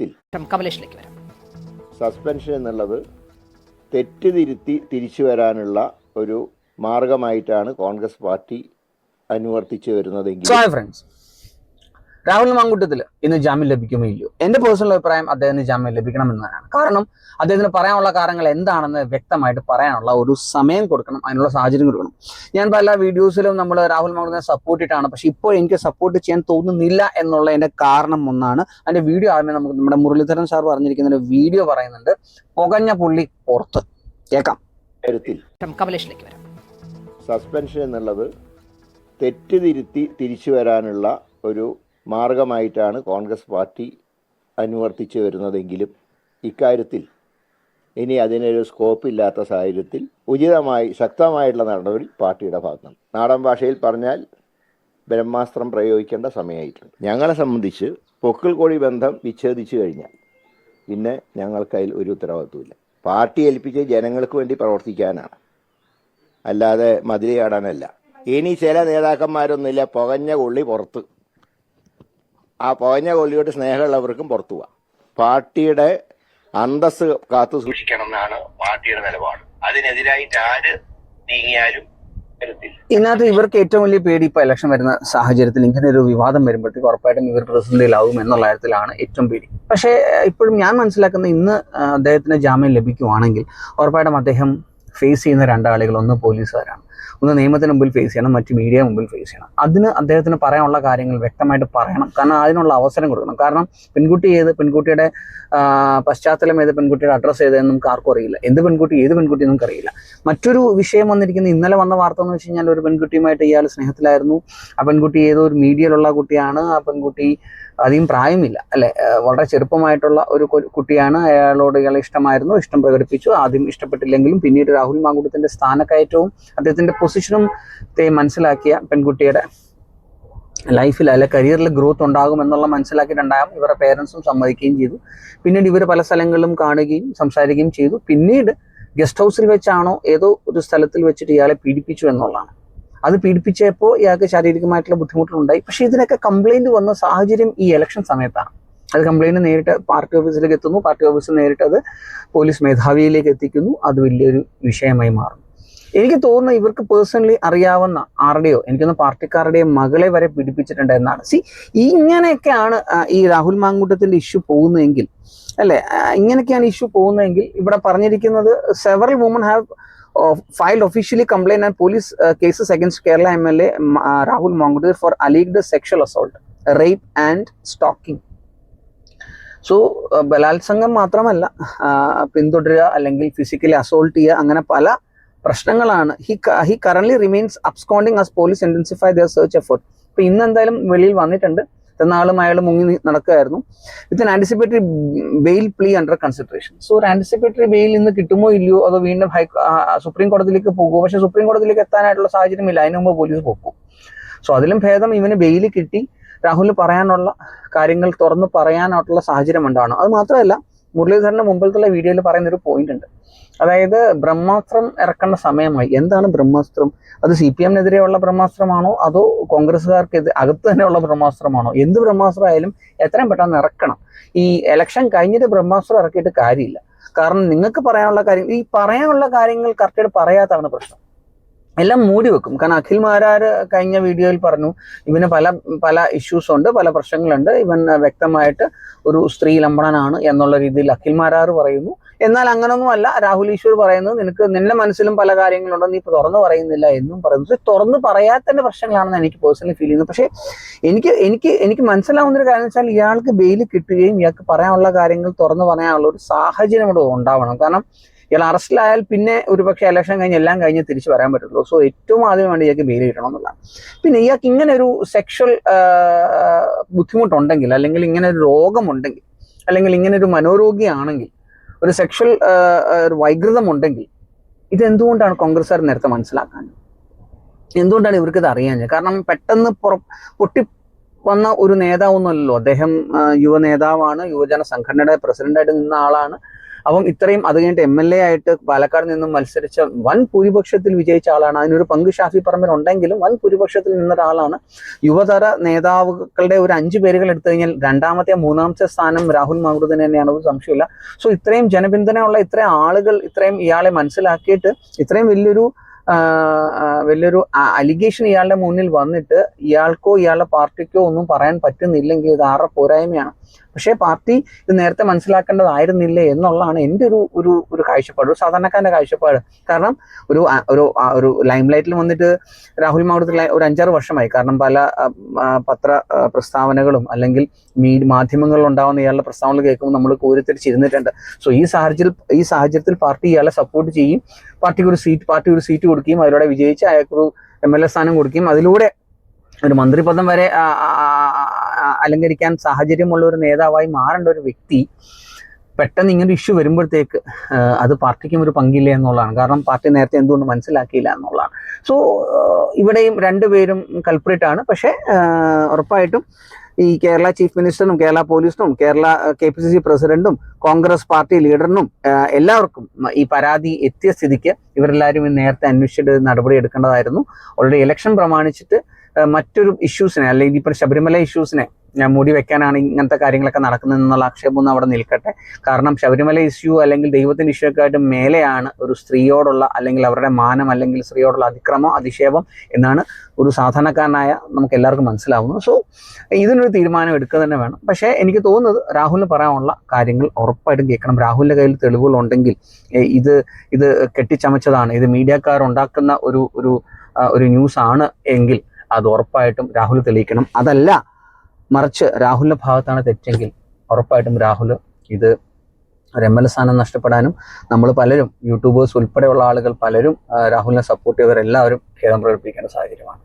ഇക്കാര്യത്തിൽ കമലേഷിലേക്ക് വരാം. സസ്പെൻഷൻ എന്നുള്ളത് തെറ്റ് തിരുത്തി തിരിച്ചു വരാനുള്ള ഒരു മാർഗമായിട്ടാണ് കോൺഗ്രസ് പാർട്ടി അനുവർത്തിച്ചു വരുന്നതെങ്കിൽ രാഹുൽ മാങ്കൂട്ടത്തിൽ ഇന്ന് ജാമ്യം ലഭിക്കുമോ ഇല്ലയോ എന്റെ പേഴ്സണൽ അഭിപ്രായം അദ്ദേഹത്തിന് ജാമ്യം ലഭിക്കണം എന്നതാണ് കാരണം അദ്ദേഹത്തിന് പറയാനുള്ള കാര്യങ്ങൾ എന്താണെന്ന് വ്യക്തമായിട്ട് പറയാനുള്ള ഒരു സമയം കൊടുക്കണം അതിനുള്ള സാഹചര്യം കൊടുക്കണം. ഞാൻ പല വീഡിയോസിലും നമ്മൾ രാഹുൽ മാങ്കൂട്ടത്തിനെ സപ്പോർട്ട് ഇട്ടാണ്. പക്ഷെ ഇപ്പോൾ എനിക്ക് സപ്പോർട്ട് ചെയ്യാൻ തോന്നുന്നില്ല എന്നുള്ള എന്റെ കാരണം ഒന്നാണ്. അതിന്റെ വീഡിയോ ആദ്യമേ നമുക്ക് നമ്മുടെ മുരളീധരൻ സാർ പറഞ്ഞിരിക്കുന്ന ഒരു വീഡിയോ പറയുന്നുണ്ട്. പുകഞ്ഞ പുള്ളി പുറത്ത്. കേൾക്കാം. കമലേഷിലേക്ക് വരാം. സസ്പെൻഷൻ എന്നുള്ളത് തെറ്റ് തിരുത്തി തിരിച്ചു വരാനുള്ള ഒരു മാർഗമായിട്ടാണ് കോൺഗ്രസ് പാർട്ടി അനുവർത്തിച്ചു വരുന്നതെങ്കിലും ഇക്കാര്യത്തിൽ ഇനി അതിനൊരു സ്കോപ്പ് ഇല്ലാത്ത സാഹചര്യത്തിൽ ഉചിതമായി ശക്തമായിട്ടുള്ള നടപടി പാർട്ടിയുടെ ഭാഗത്തുനിന്ന് നാടൻ ഭാഷയിൽ പറഞ്ഞാൽ ബ്രഹ്മാസ്ത്രം പ്രയോഗിക്കേണ്ട സമയമായിട്ടുണ്ട്. ഞങ്ങളെ സംബന്ധിച്ച് പൊക്കിൾ കോഴി ബന്ധം വിച്ഛേദിച്ചു കഴിഞ്ഞാൽ പിന്നെ ഞങ്ങൾക്കതിൽ ഒരു ഉത്തരവാദിത്വമില്ല പാർട്ടി ഏൽപ്പിച്ച് ജനങ്ങൾക്ക് വേണ്ടി പ്രവർത്തിക്കാനാണ്. അല്ലാതെ മതിലയാടാനല്ല ഇനി ചില നേതാക്കന്മാരൊന്നുമില്ല പുകഞ്ഞ കൊള്ളി പുറത്ത്. ആ പുകഞ്ഞ കൊള്ളിയോട്ട് സ്നേഹമുള്ളവർക്കും പുറത്തു പോവാം. പാർട്ടിയുടെ അന്തസ് കാത്തു സൂക്ഷിക്കണം എന്നാണ് പാർട്ടിയുടെ നിലപാട്. അതിനെതിരായിട്ട് ആര് നീങ്ങിയാലും ഇന്നത്തെ ഇതിനകത്ത് ഇവർക്ക് ഏറ്റവും വലിയ പേടി ഇപ്പൊ ഇലക്ഷൻ വരുന്ന സാഹചര്യത്തിൽ ഇങ്ങനെ ഒരു വിവാദം വരുമ്പോഴത്തേക്ക് ഉറപ്പായിട്ടും ഇവർ പ്രതിസന്ധിയിലാവും എന്നുള്ള കാര്യത്തിലാണ് ഏറ്റവും പേടി. പക്ഷേ ഇപ്പോഴും ഞാൻ മനസ്സിലാക്കുന്ന ഇന്ന് അദ്ദേഹത്തിന് ജാമ്യം ലഭിക്കുവാണെങ്കിൽ ഉറപ്പായിട്ടും അദ്ദേഹം ഫേസ് ചെയ്യുന്ന രണ്ടാളികൾ ഒന്ന് പോലീസുകാരാണ്. ഒന്ന് നിയമത്തിന് മുമ്പിൽ ഫേസ് ചെയ്യണം മറ്റ് മീഡിയ മുമ്പിൽ ഫേസ് ചെയ്യണം. അതിന് അദ്ദേഹത്തിന് പറയാനുള്ള കാര്യങ്ങൾ വ്യക്തമായിട്ട് പറയണം. കാരണം അതിനുള്ള അവസരം കൊടുക്കണം. കാരണം പെൺകുട്ടി ഏത് പെൺകുട്ടിയുടെ പശ്ചാത്തലം ഏത് പെൺകുട്ടിയുടെ അഡ്രസ്സ് ഏതെന്ന് നമുക്ക് ആർക്കും അറിയില്ല. എന്ത് പെൺകുട്ടി ഏത് പെൺകുട്ടി നമുക്ക് അറിയില്ല. മറ്റൊരു വിഷയം വന്നിരിക്കുന്ന ഇന്നലെ വന്ന വാർത്ത എന്ന് വെച്ച് കഴിഞ്ഞാൽ ഒരു പെൺകുട്ടിയുമായിട്ട് ഇയാൾ സ്നേഹത്തിലായിരുന്നു. ആ പെൺകുട്ടി ഏതോ ഒരു മീഡിയയിലുള്ള കുട്ടിയാണ്. ആ പെൺകുട്ടി അധികം പ്രായമില്ല. അല്ലെ? വളരെ ചെറുപ്പമായിട്ടുള്ള ഒരു കുട്ടിയാണ്. അയാളോട് ഇയാളെ ഇഷ്ടമായിരുന്നു ഇഷ്ടം പ്രകടിപ്പിച്ചു. ആദ്യം ഇഷ്ടപ്പെട്ടില്ലെങ്കിലും പിന്നീട് രാഹുൽ മാങ്കുടത്തിന്റെ സ്ഥാനക്കയറ്റവും അദ്ദേഹത്തിന്റെ പൊസിഷനും മനസ്സിലാക്കിയ പെൺകുട്ടിയുടെ ലൈഫിൽ അല്ലെ കരിയറിൽ ഗ്രോത്ത് ഉണ്ടാകും എന്നുള്ള മനസ്സിലാക്കിയിട്ടുണ്ടാകും. ഇവരുടെ പേരൻസും സമ്മതിക്കുകയും ചെയ്തു. പിന്നീട് ഇവർ പല സ്ഥലങ്ങളിലും കാണുകയും സംസാരിക്കുകയും ചെയ്തു. പിന്നീട് ഗസ്റ്റ് ഹൗസിൽ വെച്ചാണോ ഏതോ ഒരു സ്ഥലത്തിൽ വെച്ചിട്ട് ഇയാളെ പീഡിപ്പിച്ചു എന്നുള്ളതാണ്. അത് പീഡിപ്പിച്ചപ്പോൾ ഇയാൾക്ക് ശാരീരികമായിട്ടുള്ള ബുദ്ധിമുട്ടുകളുണ്ടായി. പക്ഷേ ഇതിനൊക്കെ കംപ്ലൈന്റ് വന്ന സാഹചര്യം ഈ ഇലക്ഷൻ സമയത്താണ്. അത് കംപ്ലൈന്റ് നേരിട്ട് പാർട്ടി ഓഫീസിലേക്ക് എത്തുന്നു. പാർട്ടി ഓഫീസിൽ നേരിട്ട് അത് പോലീസ് മേധാവിയിലേക്ക് എത്തിക്കുന്നു. അത് വലിയൊരു വിഷയമായി മാറുന്നു. എനിക്ക് തോന്നുന്നു ഇവർക്ക് പേഴ്സണലി അറിയാവുന്ന ആരുടെയോ എനിക്കൊന്ന് പാർട്ടിക്കാരുടെയോ മകളെ വരെ പീഡിപ്പിച്ചിട്ടുണ്ട് എന്നാണ് സി ഇങ്ങനെയൊക്കെയാണ് ഈ രാഹുൽ മാങ്കൂട്ടത്തിന്റെ ഇഷ്യൂ പോകുന്നതെങ്കിൽ അല്ലെ? ഇങ്ങനെയൊക്കെയാണ് ഇഷ്യൂ പോകുന്നതെങ്കിൽ ഇവിടെ പറഞ്ഞിരിക്കുന്നത് several women have filed officially complaint and police cases against Kerala M L A Rahul Mankutti for alleged sexual assault rape and stalking so ബലാത്സംഗം മാത്രമല്ല പിന്തുടരുക അല്ലെങ്കിൽ ഫിസിക്കലി അസോൾട്ട് ചെയ്യുക അങ്ങനെ പല പ്രശ്നങ്ങളാണ്. He he current remains absconding as police intensify their search effort ഇപ്പൊ ഇന്ന് എന്തായാലും വെളിയിൽ വന്നിട്ടുണ്ട്. തന്നാളും അയാൾ മുങ്ങി നടക്കുകയായിരുന്നു. With anticipatory bail plea under consideration so ഒരു ആന്റിസിപ്പേറ്ററി ബെയിൽ ഇന്ന് കിട്ടുമോ ഇല്ലയോ അതോ വീണ്ടും ഹൈ സുപ്രീം കോടതിയിലേക്ക് പോകുമോ? പക്ഷെ സുപ്രീം കോടതിയിലേക്ക് എത്താനായിട്ടുള്ള സാഹചര്യം ഇല്ല അതിനു മുമ്പ് പോലീസ് പോകും സോ അതിലും ഭേദം ഇവന് ബെയിൽ കിട്ടി. രാഹുൽ പറയാനുള്ള കാര്യങ്ങൾ തുറന്ന് പറയാനായിട്ടുള്ള സാഹചര്യം ഉണ്ടാവണം. അത് മാത്രമല്ല മുരളീധരന്റെ മുമ്പിലത്തുള്ള വീഡിയോയിൽ പറയുന്ന ഒരു പോയിന്റ് ഉണ്ട്. അതായത് ബ്രഹ്മാസ്ത്രം ഇറക്കേണ്ട സമയമായി. എന്താണ് ബ്രഹ്മാസ്ത്രം? അത് സി പി എമ്മിനെതിരെയുള്ള ബ്രഹ്മാസ്ത്രമാണോ? അതോ കോൺഗ്രസ്സുകാർക്ക് ഇത് അകത്ത് തന്നെയുള്ള ബ്രഹ്മാസ്ത്രമാണോ? എന്ത് ബ്രഹ്മാസ്ത്രം ആയാലും എത്രയും പെട്ടെന്ന് ഇറക്കണം. ഈ ഇലക്ഷൻ കഴിഞ്ഞിട്ട് ബ്രഹ്മാസ്ത്രം ഇറക്കിയിട്ട് കാര്യമില്ല. കാരണം നിങ്ങൾക്ക് പറയാനുള്ള കാര്യം ഈ പറയാനുള്ള കാര്യങ്ങൾ കറക്റ്റായിട്ട് പറയാത്തതാണ് പ്രശ്നം. എല്ലാം മൂടി വെക്കും. കാരണം അഖിൽ മാരാർ കഴിഞ്ഞ വീഡിയോയിൽ പറഞ്ഞു ഇവന് പല പല ഇഷ്യൂസ് ഉണ്ട് പല പ്രശ്നങ്ങളുണ്ട്. ഇവൻ വ്യക്തമായിട്ട് ഒരു സ്ത്രീ ലംബണനാണ് എന്നുള്ള രീതിയിൽ അഖിൽ മാരാർ പറയുന്നു. എന്നാൽ അങ്ങനൊന്നുമല്ല രാഹുൽ ഈശ്വർ പറയുന്നത് നിനക്ക് നിന്റെ മനസ്സിലും പല കാര്യങ്ങളുണ്ടോ നീ ഇപ്പൊ തുറന്നു പറയുന്നില്ല എന്നും പറയുന്നു. പക്ഷെ തുറന്നു പറയാത്തതിന്റെ പ്രശ്നങ്ങളാണെന്ന് എനിക്ക് പേഴ്സണലി ഫീൽ ചെയ്യുന്നത്. പക്ഷേ എനിക്ക് എനിക്ക് എനിക്ക് മനസ്സിലാവുന്ന ഒരു കാര്യം വെച്ചാൽ ഇയാൾക്ക് ബെയിൽ കിട്ടുകയും ഇയാൾക്ക് പറയാനുള്ള കാര്യങ്ങൾ തുറന്നു പറയാനുള്ള ഒരു സാഹചര്യം ഇവിടെ ഉണ്ടാവണം. കാരണം ഇയാൾ അറസ്റ്റിലായാൽ പിന്നെ ഒരുപക്ഷെ ഇലക്ഷൻ കഴിഞ്ഞ് എല്ലാം കഴിഞ്ഞ് തിരിച്ചു വരാൻ പറ്റുള്ളൂ സോ ഏറ്റവും ആദ്യം വേണ്ടി ഇയാൾക്ക് ബെയിൽ കിട്ടണം എന്നുള്ളതാണ്. പിന്നെ ഇയാൾക്ക് ഇങ്ങനെ ഒരു സെക്ഷൽ ബുദ്ധിമുട്ടുണ്ടെങ്കിൽ അല്ലെങ്കിൽ ഇങ്ങനെ ഒരു രോഗമുണ്ടെങ്കിൽ അല്ലെങ്കിൽ ഇങ്ങനെ ഒരു മനോരോഗിയാണെങ്കിൽ ഒരു സെക്ഷൽ ഒരു വൈകൃതം ഉണ്ടെങ്കിൽ ഇതെന്തുകൊണ്ടാണ് കോൺഗ്രസ്സുകാർ നേരത്തെ മനസ്സിലാക്കാൻ? എന്തുകൊണ്ടാണ് ഇവർക്കിത് അറിയാഞ്ഞത് കാരണം പെട്ടെന്ന് പുറ പൊട്ടി വന്ന ഒരു നേതാവൊന്നുമല്ലല്ലോ. അദ്ദേഹം യുവ നേതാവാണ് യുവജന സംഘടനയുടെ പ്രസിഡന്റായിട്ട് നിന്ന ആളാണ്. അപ്പം ഇത്രയും അത് കഴിഞ്ഞിട്ട് എം എൽ എ ആയിട്ട് പാലക്കാട് നിന്നും മത്സരിച്ച വൻ ഭൂരിപക്ഷത്തിൽ വിജയിച്ച ആളാണ്. അതിനൊരു പങ്ക് ഷാഫി പറമ്പിൽ ഉണ്ടെങ്കിലും വൻ ഭൂരിപക്ഷത്തിൽ നിന്ന ഒരാളാണ്. യുവതര നേതാവുകളുടെ ഒരു അഞ്ച് പേരുകൾ എടുത്തു കഴിഞ്ഞാൽ രണ്ടാമത്തെ മൂന്നാമത്തെ സ്ഥാനം രാഹുൽ മാങ്കുടത്തിന് തന്നെയാണ്. ഒരു സംശയമില്ല സോ ഇത്രയും ജനപിന്തുണയുള്ള ഇത്രയും ആളുകൾ ഇത്രയും ഇയാളെ മനസ്സിലാക്കിയിട്ട് ഇത്രയും വലിയൊരു വലിയൊരു അലിഗേഷൻ ഇയാളുടെ മുന്നിൽ വന്നിട്ട് ഇയാൾക്കോ ഇയാളുടെ പാർട്ടിക്കോ ഒന്നും പറയാൻ പറ്റുന്നില്ലെങ്കിൽ ഇത് ആരുടെ പോരായ്മയാണ്? പക്ഷേ പാർട്ടി ഇത് നേരത്തെ മനസ്സിലാക്കേണ്ടതായിരുന്നില്ല എന്നുള്ളതാണ് എന്റെ ഒരു ഒരു ഒരു കാഴ്ചപ്പാട് ഒരു സാധാരണക്കാരന്റെ കാഴ്ചപ്പാട്. കാരണം ഒരു ഒരു ഒരു ലൈം ലൈറ്റിൽ വന്നിട്ട് രാഹുൽ മാവട്ടത്തിൽ ഒരു അഞ്ചാറ് വർഷമായി. കാരണം പല പത്ര പ്രസ്താവനകളും അല്ലെങ്കിൽ മീ മാധ്യമങ്ങളിൽ ഉണ്ടാവുന്ന ഇയാളുടെ പ്രസ്താവനകൾ കേൾക്കുമ്പോൾ നമ്മൾ കോരിത്തിരിച്ചിരുന്നിട്ടുണ്ട്. സോ ഈ സാഹചര്യം ഈ സാഹചര്യത്തിൽ പാർട്ടി ഇയാളെ സപ്പോർട്ട് ചെയ്യും. പാർട്ടിക്ക് ഒരു സീറ്റ് പാർട്ടി ഒരു സീറ്റ് കൊടുക്കുകയും അതിലൂടെ വിജയിച്ച് അയാൾക്കൊരു എം എൽ എ സ്ഥാനം കൊടുക്കുകയും അതിലൂടെ ഒരു മന്ത്രിപദം വരെ അലങ്കരിക്കാൻ സാഹചര്യമുള്ള ഒരു നേതാവായി മാറേണ്ട ഒരു വ്യക്തി പെട്ടെന്ന് ഇങ്ങനെ ഇഷ്യൂ വരുമ്പോഴത്തേക്ക് അത് പാർട്ടിക്കും ഒരു പങ്കില്ല എന്നുള്ളതാണ്. കാരണം പാർട്ടി നേരത്തെ എന്തുകൊണ്ട് മനസ്സിലാക്കിയില്ല എന്നുള്ളതാണ്. സോ ഇവിടെയും രണ്ടുപേരും കൾപ്രേറ്റ് ആണ്. പക്ഷേ ഉറപ്പായിട്ടും ഈ കേരള ചീഫ് മിനിസ്റ്ററിനും കേരള പോലീസിനും Kerala K P C C പ്രസിഡന്റും കോൺഗ്രസ് പാർട്ടി ലീഡറിനും എല്ലാവർക്കും ഈ പരാതി എത്തിയ സ്ഥിതിക്ക് ഇവരെല്ലാവരും നേരത്തെ അന്വേഷിച്ചിട്ട് നടപടി എടുക്കേണ്ടതായിരുന്നു. ഓൾറെഡി ഇലക്ഷൻ പ്രമാണിച്ചിട്ട് മറ്റൊരു ഇഷ്യൂസിനെ അല്ലെങ്കിൽ ഇപ്പോൾ ശബരിമല ഇഷ്യൂസിനെ മൂടി വെക്കാനാണ് ഇങ്ങനത്തെ കാര്യങ്ങളൊക്കെ നടക്കുന്നത് എന്നുള്ള ആക്ഷേപമൊന്നും അവിടെ നിൽക്കട്ടെ. കാരണം ശബരിമല ഇഷ്യൂ അല്ലെങ്കിൽ ദൈവത്തിന്റെ ഇഷ്യൂ ഒക്കെ ആയിട്ട് മേലെയാണ് ഒരു സ്ത്രീയോടുള്ള അല്ലെങ്കിൽ അവരുടെ മാനം അല്ലെങ്കിൽ സ്ത്രീയോടുള്ള അതിക്രമം അധിക്ഷേപം എന്നാണ് ഒരു സാധാരണക്കാരനായ നമുക്ക് എല്ലാവർക്കും മനസ്സിലാവുന്നത്. സോ ഇതിനൊരു തീരുമാനം എടുക്കുക തന്നെ വേണം. പക്ഷേ എനിക്ക് തോന്നുന്നത് രാഹുലിന് പറയാനുള്ള കാര്യങ്ങൾ ഉറപ്പായിട്ടും കേൾക്കണം. രാഹുലിന്റെ കയ്യിൽ തെളിവുകളുണ്ടെങ്കിൽ ഇത് ഇത് കെട്ടിച്ചമച്ചതാണ്. ഇത് മീഡിയക്കാർ ഉണ്ടാക്കുന്ന ഒരു ഒരു ഒരു ന്യൂസ് ആണ് എങ്കിൽ അത് ഉറപ്പായിട്ടും രാഹുൽ തെളിയിക്കണം. അതല്ല മറിച്ച് രാഹുലിന്റെ ഭാഗത്താണ് തെറ്റെങ്കിൽ ഉറപ്പായിട്ടും രാഹുൽ ഇത് ഒരു എം എൽ എ സ്ഥാനം നഷ്ടപ്പെടാനും നമ്മൾ പലരും യൂട്യൂബേഴ്സ് ഉൾപ്പെടെയുള്ള ആളുകൾ പലരും രാഹുലിനെ സപ്പോർട്ട് ചെയ്തവരെല്ലാവരും ഖേദം പ്രകടിപ്പിക്കേണ്ട സാഹചര്യമാണ്.